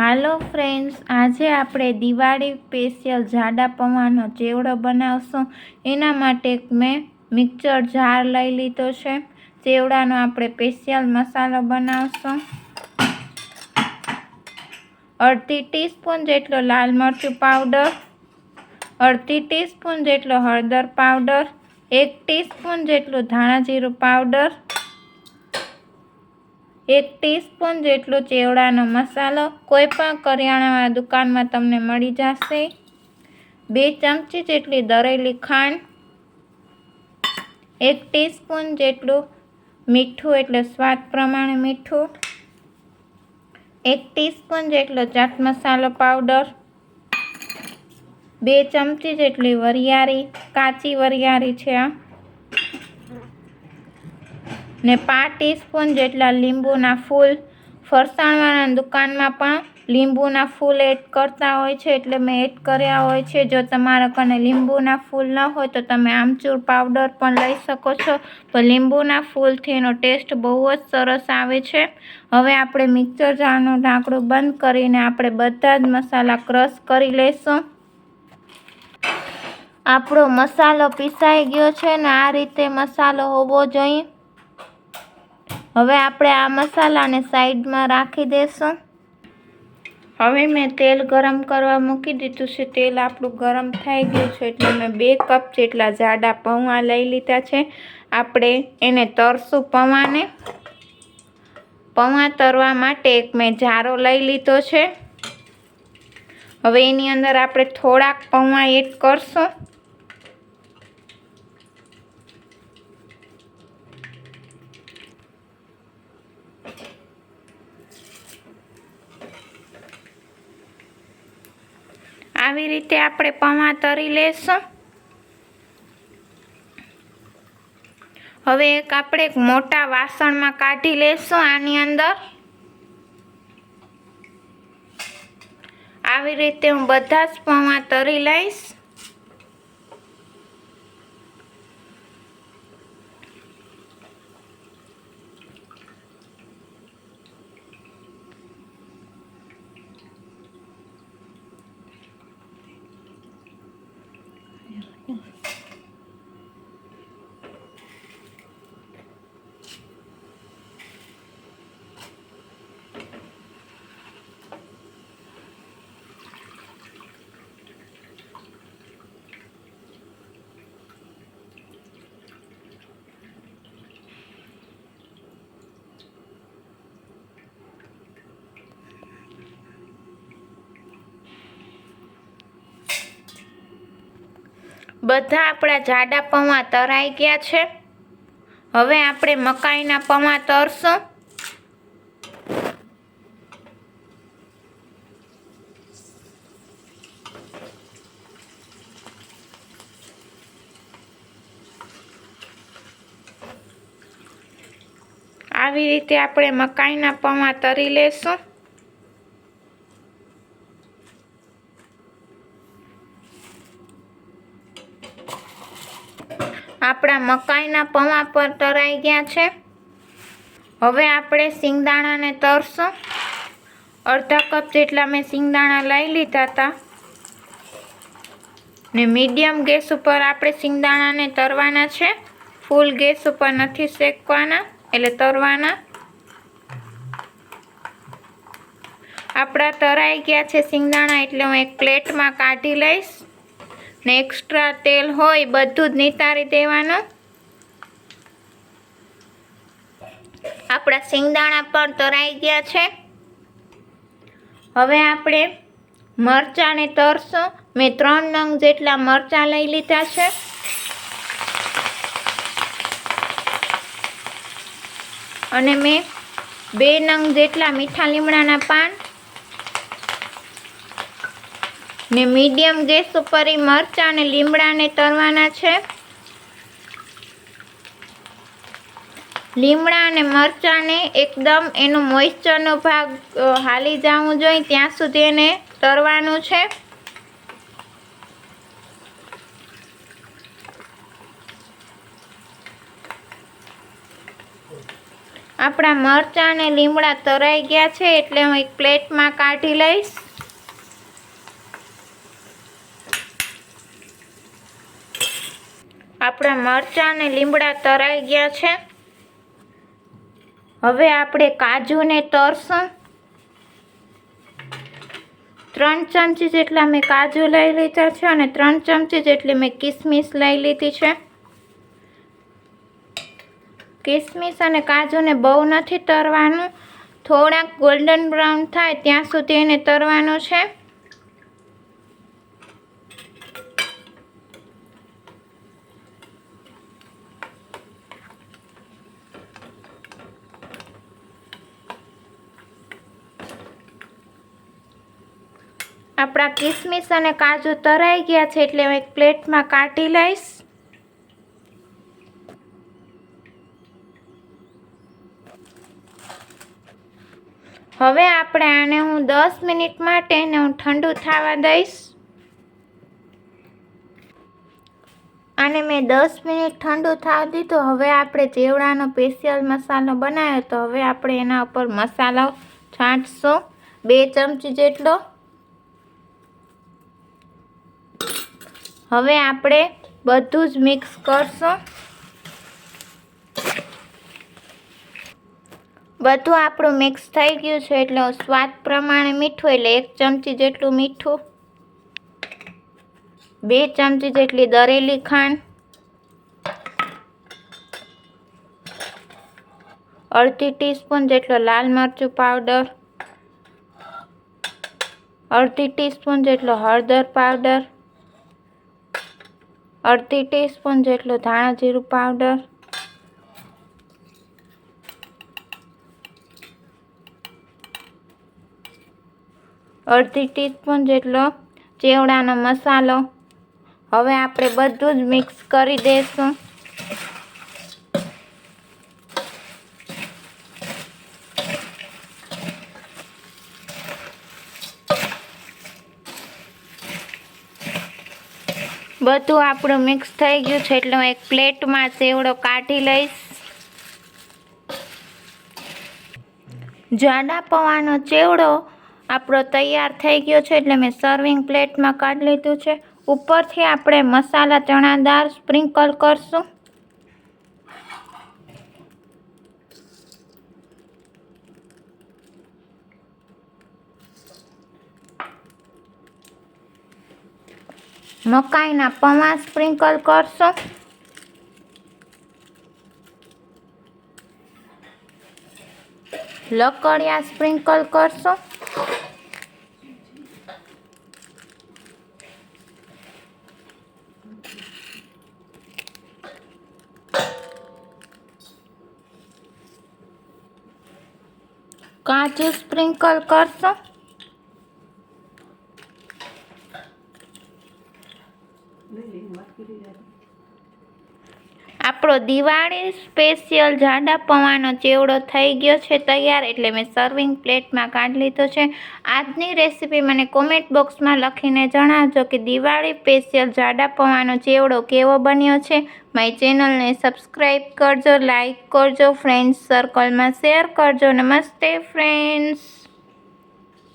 હાલો friends, આજે આપણે Diwali special જાડા પૌવાનો ચેવડો બનાવશું. એના માટે મેં મિક્સર જાર લઈ લીધો છે. ચેવડાનો આપણે સ્પેશિયલ મસાલો બનાવશું. અડધી ટીસ્પૂન જેટલો લાલ મરચું પાવડર, અડધી ટીસ્પૂન જેટલો હળદર પાવડર, એક ટીસ્પૂન જેટલું ધાણા જીરું પાવડર એક ટીસ્પૂન જેટલો ચેવડાનો મસાલો કોઈ પણ કરિયાણાવાળા દુકાનમાં તમને મળી જશે. બે ચમચી જેટલી દરેલી ખાંડ, એક ટીસ્પૂન જેટલું મીઠું એટલે સ્વાદ પ્રમાણે મીઠું, એક ટીસ્પૂન જેટલો ચાટ મસાલો પાવડર, બે ચમચી જેટલી વરિયાળી, કાચી વરિયાળી છે આ. ને પાંચ ટીસ્પૂન જેટલા લીંબુના ફૂલ. ફરસાણવાળા દુકાનમાં પણ લીંબુના ફૂલ એડ કરતા હોય છે, એટલે મેં એડ કર્યા હોય છે. જો તમારા કને લીંબુના ફૂલ ન હોય તો તમે આમચૂર પાવડર પણ લઈ શકો છો. તો લીંબુના ફૂલથી એનો ટેસ્ટ બહુ જ સરસ આવે છે. હવે આપણે મિક્સર જારનું ઢાંકણું બંધ કરીને આપણે બધા જ મસાલા ક્રશ કરી લઈશું. આપણો મસાલો પીસાઈ ગયો છે ને આ રીતે મસાલો હોવો જોઈએ. હવે આપણે આ મસાલાને સાઈડમાં રાખી દઈશું હવે મેં તેલ ગરમ કરવા મૂકી દીધું છે. તેલ આપણું ગરમ થઈ ગયું છે એટલે મેં બે કપ જેટલા જાડા પૌવા લઈ લીધા છે. આપણે એને તરશું પૌવાને પૌવા તરવા માટે એક મેં જારો લઈ લીધો છે. હવે એની અંદર આપણે થોડાક પૌવા એડ કરશું. આવી રીતે આપણે પૌવા તરી લેશું. હવે એક આપણે એક મોટા વાસણમાં કાઢી લેશું આની અંદર. આવી રીતે હું બધા જ પૌવા તરી લઈશ. બધા આપણા જાડા પૌવા તરાઈ ગયા છે. હવે આપણે મકાઈના પૌવા તરશું. આવી રીતે આપણે મકાઈના પૌવા તરી લેશું. આપણા મકાઈના પૌવા પર તરાઈ ગયા છે. હવે આપણે સિંગદાણાને તરશું. અડધા કપ જેટલા મેં સિંગદાણા લઈ લીધા હતા ને મીડિયમ ગેસ ઉપર આપણે સિંગદાણાને તરવાના છે. ફૂલ ગેસ ઉપર નથી શેકવાના, એટલે તરવાના. આપણા તરાઈ ગયા છે સિંગદાણા, એટલે હું એક પ્લેટમાં કાઢી લઈશ. ને એક્સ્ટ્રા તેલ હોય, બધું જ નિતારી દેવાનું. આપણા સિંગદાણા પણ તરાઈ ગયા છે. હવે આપણે મરચાંને તરશું. મેં ત્રણ નંગ જેટલા મરચાં લઈ લીધા છે. અને મેં બે નંગ જેટલા મીઠા લીમડાના પાન ને મીડિયમ ગેસ ઉપર એ મરચાં અને લીમડાને તરવાના છે. લીમડા અને મરચાંને એકદમ એનો મોઇશ્ચરનો ભાગ હાલી જવું જોઈએ ત્યાં સુધી એને તરવાનું છે. આપણા મરચાં અને લીમડા તરાઈ ગયા છે એટલે હું એક પ્લેટમાં કાઢી લઈશ. આપણા મરચાં અને લીમડા તરાઈ ગયા છે. હવે આપણે કાજુને તરશું. ત્રણ ચમચી જેટલા મેં કાજુ લઈ લીધા છે અને ત્રણ ચમચી જેટલી મેં કિસમિસ લઈ લીધી છે. કિસમિસ અને કાજુને બહુ નથી તરવાનું. થોડાક ગોલ્ડન બ્રાઉન થાય ત્યાં સુધી એને તરવાનું છે. આપણા કિસમિસ અને કાજુ તરાઈ ગયા છે એટલે હું એક પ્લેટમાં કાઢી લઈશ. હવે આપણે આને હું દસ મિનિટ માટે એને હું ઠંડુ થવા દઈશ. આને મેં દસ મિનિટ ઠંડુ થવા દીધું. હવે આપણે ચેવડાનો સ્પેશિયલ મસાલો બનાવ્યો તો હવે આપણે એના ઉપર મસાલો છાંટશું. બે ચમચી જેટલો. હવે આપણે બધું જ મિક્સ કરશું. બધું આપણું મિક્સ થઈ ગયું છે એટલે સ્વાદ પ્રમાણે મીઠું, એટલે એક ચમચી જેટલું મીઠું, બે ચમચી જેટલી દરેલી ખાંડ, અડધી ટીસ્પૂન જેટલો લાલ મરચું પાવડર, અડધી ટીસ્પૂન જેટલો હળદર પાવડર અડધી ટીસ્પૂન જેટલો ધાણા જીરું પાવડર. અડધી ટીસ્પૂન જેટલો ચેવડાનો મસાલો. હવે આપણે બધું જ મિક્સ કરી દઈશું બધું આપણું મિક્સ થઈ ગયું છે એટલે હું એક પ્લેટમાં સેવડો કાઢી લઈશ. જાડા પૌવાનો ચેવડો આપણો તૈયાર થઈ ગયો છે એટલે મેં સર્વિંગ પ્લેટમાં કાઢી લીધું છે. ઉપરથી આપણે મસાલા ચણાદાર સ્પ્રિંકલ કરશું. મકાઈના પૌવા સ્પ્રિંકલ કરશું? લકડિયા સ્પ્રિંકલ કરશું? કાજુ સ્પ્રિંકલ કરશું? આપણો દિવાળી સ્પેશિયલ જાડા પૌવાનો ચેવડો થઈ ગયો છે તૈયાર, એટલે મેં સર્વિંગ પ્લેટમાં કાઢી લીધો છે. આજની રેસીપી મને કોમેન્ટ બોક્સમાં લખીને જણાવજો કે દિવાળી સ્પેશિયલ જાડા પૌવાનો ચેવડો કેવો બન્યો છે. મારી ચેનલને સબસ્ક્રાઈબ કરજો લાઈક કરજો ફ્રેન્ડ્સ સર્કલમાં શેર કરજો. નમસ્તે ફ્રેન્ડ્સ